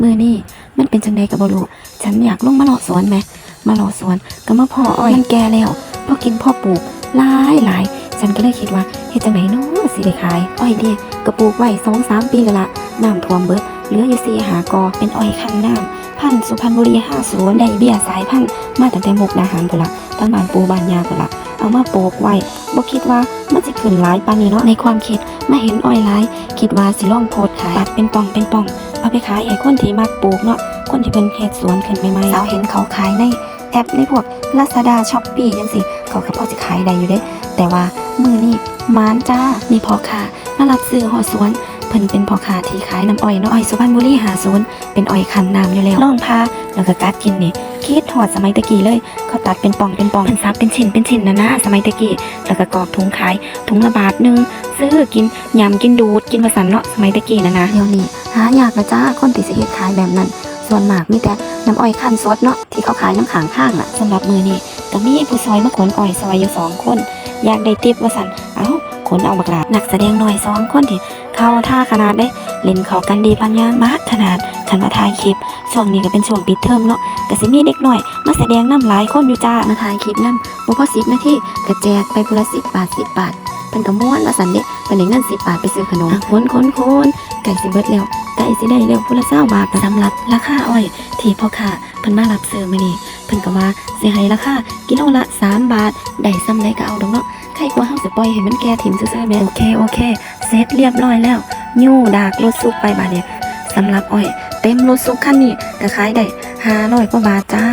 มือนี่มันเป็นจังใดกับบรูฉันอยากลงมาเลาะสวนไหมมาเลาะสวนก็มาพ่ออ้อยมันแก่แล้วพ่อกินพ่อปลูกหลายหลายฉันก็เลยคิดว่าเฮ็ดจังไหนเนาะสิได้ขาย อ้อยเดียก็ปลูกไว้สองสามปีละน้ำท่วมเบิดเหลืออยู่สี่หากอเป็นอ้อยคันน้ำพันธุ์สุพรรณบุรีห้าศูนย์ได้เบี้ยสายพันธุ์มาตั้งแต่มุกดาหารพุ่นละตั้งบ้านปูบ้านยาพุ่นละเอามาปลูกไว้บ่คิดว่ามันสิขึ้นหลายปานนี้เนาะในความคิดมาเห็นอ้อยหลาย คิดว่าสิลองโพดขายตัดเป็นป่องเป็นป่อง เอาไปขายให้คนที่มักปลูกเนาะคนที่เป็นเฮ็ดสวนขึ้นใหม่ๆสาวเห็นเขาขายในแอปในพวก Lazada Shopee จังสิเขาก็พอจะขายได้อยู่เด้ แต่ว่ามือนี่มานจ้ามีพ่อค้ามารับซื้อหอสวนเพิ่นเป็นพ่อค้าที่ขายน้ำอ้อยเนาะอ้อยสุพรรณบุรีหาสวนเป็นอ้อยคันน้ำอยู่แล้วลองพาแล้วก็กัดกินนี่คิดหอดสมัยตะกี้เลยเขาตัดเป็นป่องเป็นป่องเป็นซับเป็นชิ้นเป็นชิ้นนะนะสมัยตะกี้แล้วก็กรอกถุงขายถุงละบาทหนึงซื้อกินยำกินดูดกินวาสันเนาะสมัยตะกี้นะนะเดี๋ยวนี้ หายากนะจ้าคนที่สิเฮ็ดขายแบบนั้น ส่วนมากมีแต่น้ำอ้อยคั้นสดเนาะที่เขาขายน้ำขางข้างอะสำหรับมือนี้ก็มีผู้ซอยมาขนอ้อยซอยอยู่สองคน อยากได้ติปว่าสันเอ้าขนเอาบักหลาดนักแสดงหน่อยสองคนที่เข้าท่าขนาดได้เล่นเขากันดีปัญญามากขนาดฉันมาถ่ายคลิปช่วงนี้ก็เป็นช่วงปิดเทอมเนาะก็สิมีเด็กหน่อย มาแสดงน้ำหลายคนอยู่จ้ามาถ่ายคลิปนำบ่พอสิบนาทีก็แจกไปคนละสิบบาทสิบบาท เป็นกระม้วนว่าสันเด็กเป็นเงินสิบบาทไปซื้อขนมคนคนคนไก่สิเบิดแล้วไก่สิได้เร็วพุละเศร้าบาทสำหรับราคาอ้อยที่พ่อค้าเพิ่นมารับซื้อมื้อนี้เพิ่นก็ว่าสิให้ราคากิโลละ3บาทได้ซ้ำใดก็เอาดอกเนาะใครกว่าเฮาสิปล่อยให้มันแก่ถิ่มซื่อๆแม่โอเคโอเคเสร็จเรียบร้อยแล้วยู่ดากรถซุกไปบาดเนี่ยสำหรับอ้อย เต็มรถซุกคันนี้ก็ขายได้500กว่าบาทจ้า